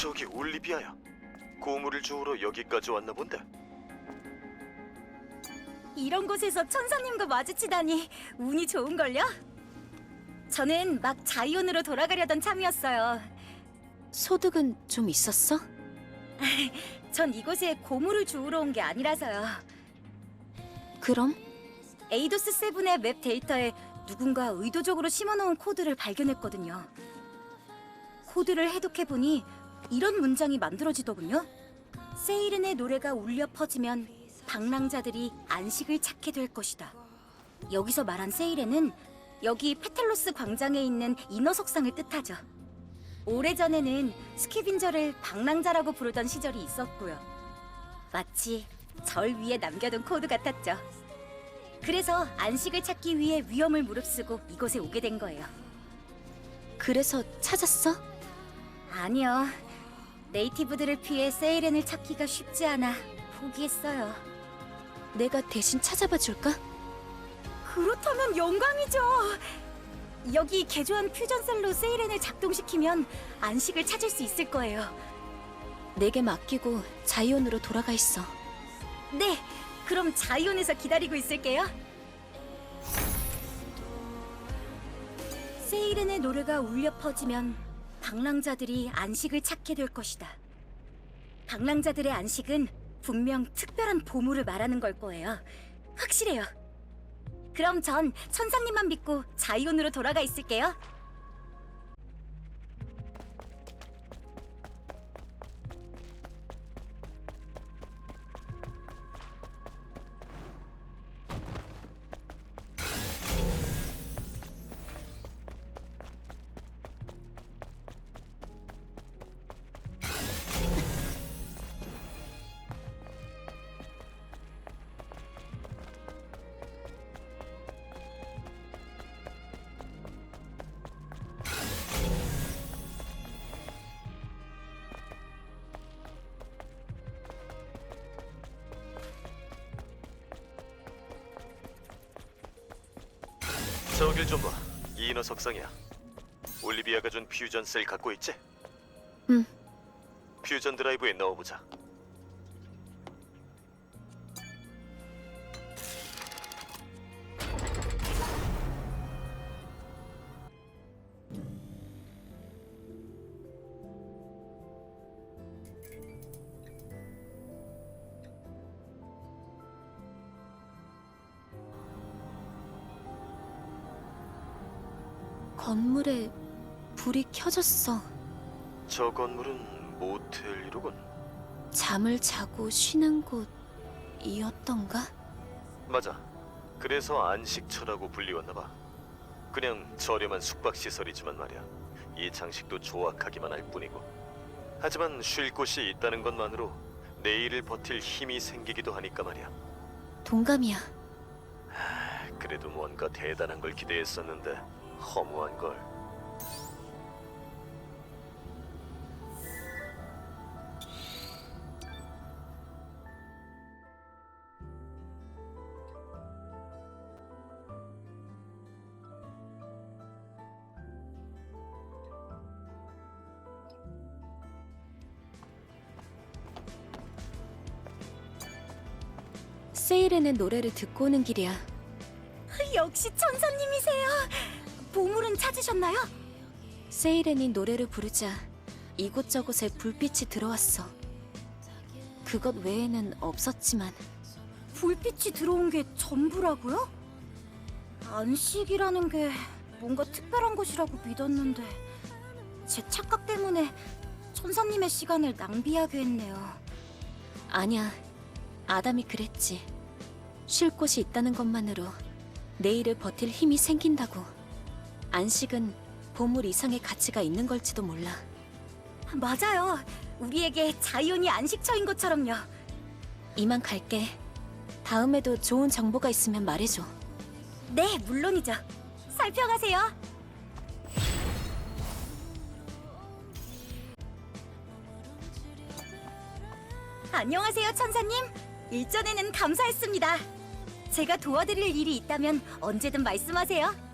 저기 올리비아야. 고물을 주우러 여기까지 왔나 본데. 이런 곳에서 천사님과 마주치다니 운이 좋은걸요? 저는 막 자이온으로 돌아가려던 참이었어요. 소득은 좀 있었어? 전 이곳에 고물을 주우러 온 게 아니라서요. 그럼 에이도스 세븐의 맵 데이터에 누군가 의도적으로 심어놓은 코드를 발견했거든요. 코드를 해독해보니 이런 문장이 만들어지더군요. 세이른의 노래가 울려 퍼지면 방랑자들이 안식을 찾게 될 것이다. 여기서 말한 세이렌은 여기 페텔로스 광장에 있는 인어석상을 뜻하죠. 오래전에는 스키빈저를 방랑자라고 부르던 시절이 있었고요. 마치 절 위에 남겨둔 코드 같았죠. 그래서 안식을 찾기 위해 위험을 무릅쓰고 이곳에 오게 된 거예요. 그래서 찾았어? 아니요. 네이티브들을 피해 세이렌을 찾기가 쉽지 않아 포기했어요. 내가 대신 찾아봐 줄까? 그렇다면 영광이죠. 여기 개조한 퓨전셀로 세이렌을 작동시키면 안식을 찾을 수 있을 거예요. 내게 맡기고 자이온으로 돌아가 있어. 네, 그럼 자이온에서 기다리고 있을게요. 세이렌의 노래가 울려 퍼지면 방랑자들이 안식을 찾게 될 것이다. 방랑자들의 안식은 분명 특별한 보물을 말하는 걸 거예요. 확실해요. 그럼 전 천사님만 믿고 자이온으로 돌아가 있을게요. 저길 좀 봐. 이 인어 석상이야. 올리비아가 준 퓨전 셀 갖고 있지? 응. 퓨전 드라이브에 넣어보자. 건물에 불이 켜졌어. 저 건물은 모텔이로군. 잠을 자고 쉬는 곳이었던가? 맞아. 그래서 안식처라고 불리웠나 봐. 그냥 저렴한 숙박 시설이지만 말이야. 이 장식도 조악하기만 할 뿐이고. 하지만 쉴 곳이 있다는 것만으로 내일을 버틸 힘이 생기기도 하니까 말이야. 동감이야. 그래도 뭔가 대단한 걸 기대했었는데 허무한 걸. 세이렌의 노래를 듣고 오는 길이야. 역시 천사님이세요. 보물은 찾으셨나요? 세이렌이 노래를 부르자 이곳저곳에 불빛이 들어왔어. 그것 외에는 없었지만 불빛이 들어온 게 전부라고요? 안식이라는 게 뭔가 특별한 것이라고 믿었는데 제 착각 때문에 천사님의 시간을 낭비하게 했네요. 아니야. 아담이 그랬지. 쉴 곳이 있다는 것만으로 내일을 버틸 힘이 생긴다고. 안식은 보물 이상의 가치가 있는 걸지도 몰라. 맞아요. 우리에게 자이온이 안식처인 것처럼요. 이만 갈게. 다음에도 좋은 정보가 있으면 말해줘. 네, 물론이죠. 살펴가세요. 안녕하세요, 천사님. 일전에는 감사했습니다. 제가 도와드릴 일이 있다면 언제든 말씀하세요.